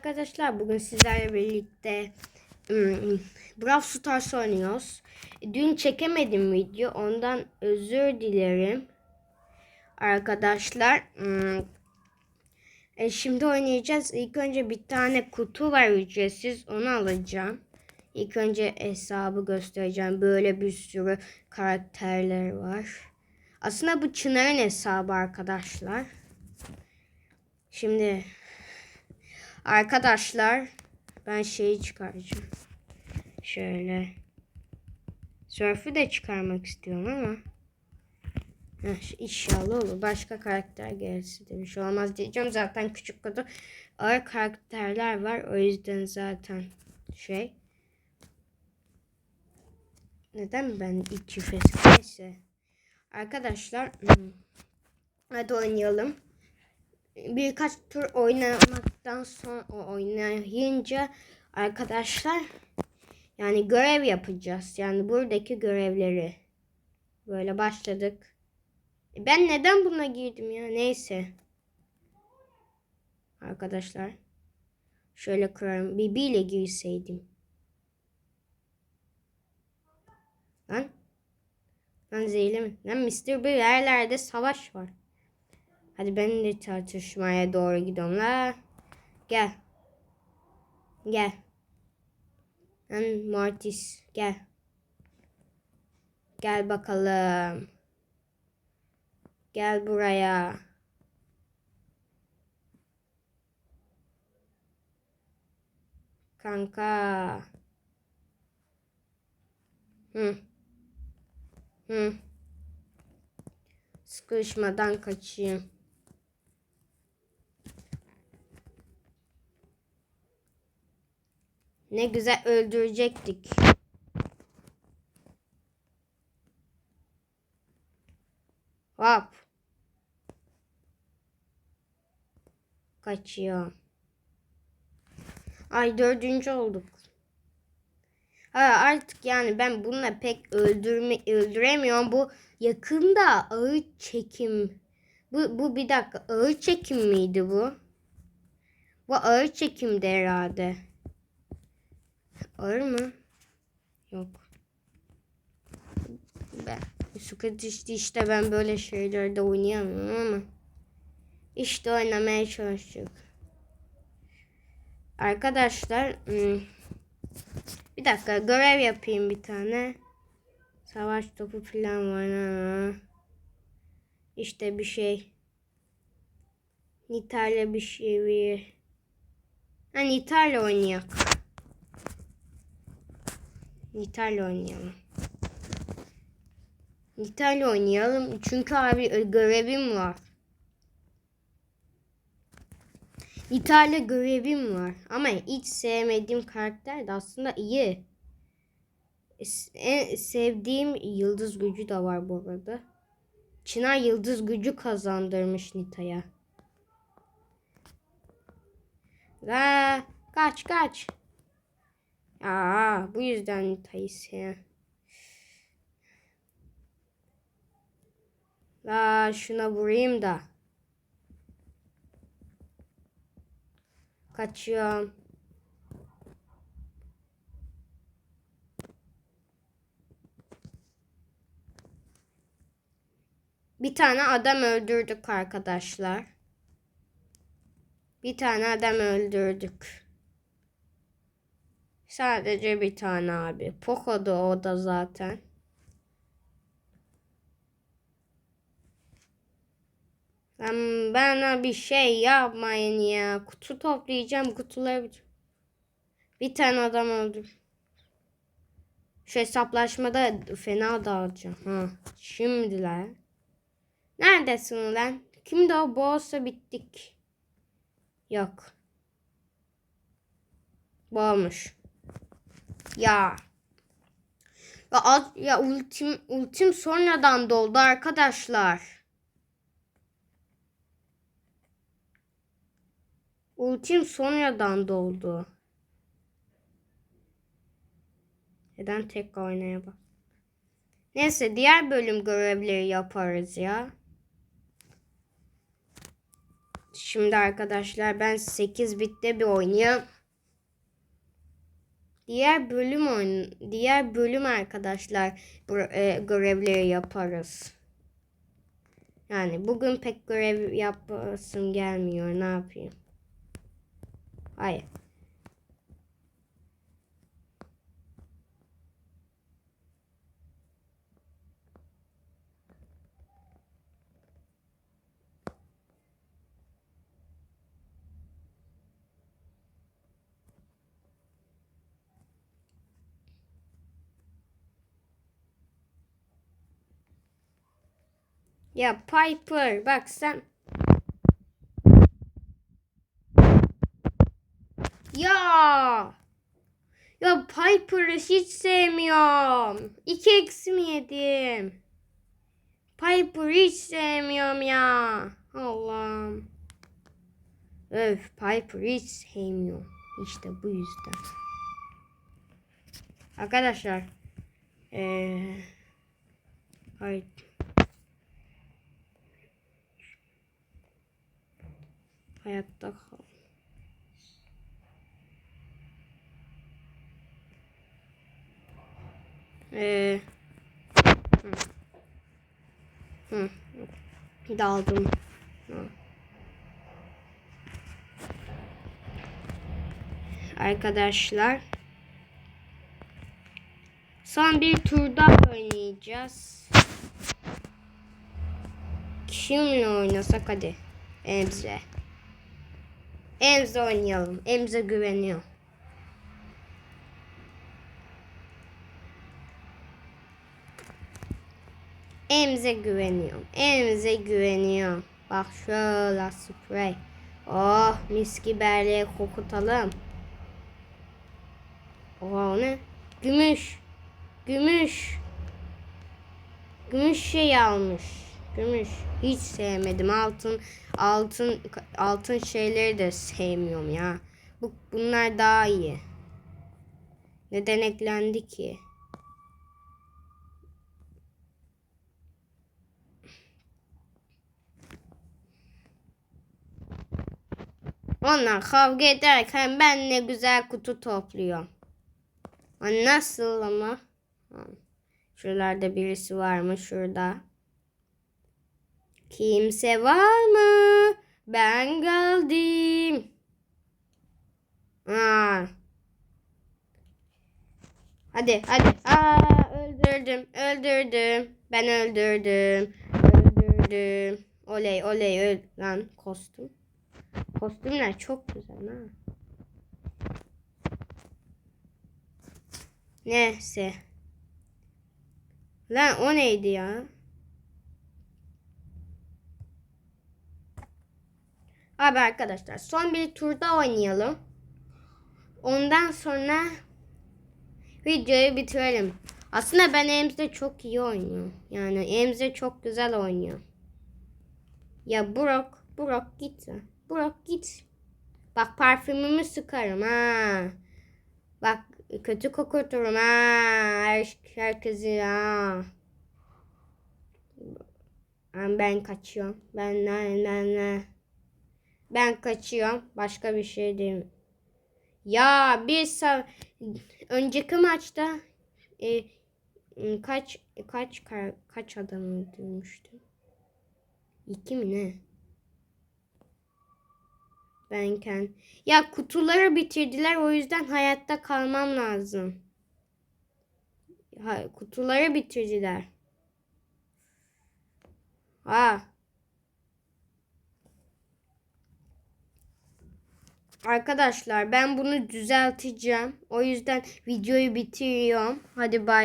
Arkadaşlar bugün sizlerle birlikte ım, Brawl Stars oynuyoruz. Dün çekemedim video ondan özür dilerim. Arkadaşlar ım, e, şimdi oynayacağız. İlk önce bir tane kutu var ücretsiz onu alacağım. İlk önce hesabı göstereceğim. Böyle bir sürü karakterler var. Aslında bu Çınar'ın hesabı arkadaşlar. Şimdi Arkadaşlar ben şeyi çıkaracağım. Şöyle. Surf'ü de çıkarmak istiyorum ama. Heh, inşallah olur. Başka karakter gelirse de bir şey olmaz diyeceğim. Zaten küçük kutu ağır karakterler var. O yüzden zaten şey. Neden ben ilk çift neyse. Arkadaşlar hmm, hadi oynayalım birkaç tur oynamaktan sonra oynayınca arkadaşlar yani görev yapacağız. Yani buradaki görevleri böyle başladık. Ben neden buna girdim ya? Neyse. Arkadaşlar. Şöyle kurarım. Bibi ile girseydim. Lan. Lan zehirli mi? Lan Mr. Bir yerlerde savaş var. Hadi ben de tartışmaya doğru gidiyorum la. Gel. Gel. Ben Mortis gel. Gel bakalım. Gel buraya. Kanka. Hı. Hı. Sıkışmadan kaçayım. Ne güzel öldürecektik. Hop. Kaçıyor. Ay dördüncü olduk. Ha, artık yani ben bununla pek öldürme öldüremiyorum. Bu yakında ağır çekim. Bu, bu bir dakika ağır çekim miydi bu? Bu ağır çekimdi herhalde. Ağır mı? Yok. Ben sıkıntı işte, işte ben böyle şeylerde oynayamıyorum ama işte oynamaya çalıştık. Arkadaşlar hmm, bir dakika görev yapayım bir tane. Savaş topu falan var ha. İşte bir şey. Nitalya bir şey. Ha Nitalya oynayak. Nitalya oynayalım. Nitalya oynayalım. Çünkü abi görevim var. İtalya görevim var. Ama hiç sevmediğim karakter de aslında iyi. En sevdiğim yıldız gücü de var bu arada. Çınar yıldız gücü kazandırmış Nita'ya. Ve kaç kaç. Aa, bu yüzden Nita'yı sev. La şuna vurayım da. Kaçıyorum. Bir tane adam öldürdük arkadaşlar. Bir tane adam öldürdük. Sadece bir tane abi. Poco'da o da zaten. Ben bana bir şey yapmayın ya. Kutu toplayacağım. Kutuları bir, tane adam öldür. Şu hesaplaşmada fena dağılacağım. Ha. Şimdiler. Neredesin lan? Kimdi o? Boğazsa bittik. Yok. Boğmuş. Ya. Ya, az, ya ultim ultim sonradan doldu arkadaşlar. Ultim sonradan doldu. Neden tek oynaya bak. Neyse diğer bölüm görevleri yaparız ya. Şimdi arkadaşlar ben 8 bitte bir oynayayım. Diğer bölüm oyun diğer bölüm arkadaşlar e, görevleri yaparız. Yani bugün pek görev yapasım gelmiyor. Ne yapayım? Hayır. Ya Piper bak sen. Ya. Ya Piper'ı hiç sevmiyorum. İki eksi mi yedim? Piper'ı hiç sevmiyorum ya. Allah'ım. Öf Piper'ı hiç sevmiyorum. İşte bu yüzden. Arkadaşlar. Eee. Hayır. Hayatta kal. Ee, hı. Hı. Daldım. Hı. Arkadaşlar. Son bir tur daha oynayacağız. Kimle oynasak hadi. Emze. Emze oynayalım. Emze güveniyor. Emze güveniyorum. Emze güveniyor. Bak şöyle sprey. Oh mis gibi kokutalım. Oha o ne? Gümüş. Gümüş. Gümüş şey almış. Gümüş. Hiç sevmedim. Altın altın altın şeyleri de sevmiyorum ya. Bu bunlar daha iyi. Neden eklendi ki? Onlar kavga ederken ben ne güzel kutu topluyorum. Nasıl ama? Şuralarda birisi var mı? Şurada. Kimse var mı? Ben geldim. Aa. Hadi hadi. Aa, öldürdüm. Öldürdüm. Ben öldürdüm. Öldürdüm. Oley oley öl lan kostüm. Kostümler çok güzel ha. Neyse. Lan o neydi ya? Abi arkadaşlar son bir turda oynayalım. Ondan sonra videoyu bitirelim. Aslında ben Emze çok iyi oynuyor. Yani Emze çok güzel oynuyor. Ya Burak, Burak git. Burak git. Bak parfümümü sıkarım ha. Bak kötü kokuturum ha. Her, herkesi ha. Ben kaçıyorum. Ben ben ben ben. Ben kaçıyorum. Başka bir şey değil. Ya bir önceki maçta e, kaç kaç kaç adam öldürmüştüm? İki mi ne? Benken. Ya kutuları bitirdiler o yüzden hayatta kalmam lazım. Ha, kutuları bitirdiler. Ha. Arkadaşlar ben bunu düzelteceğim. O yüzden videoyu bitiriyorum. Hadi bay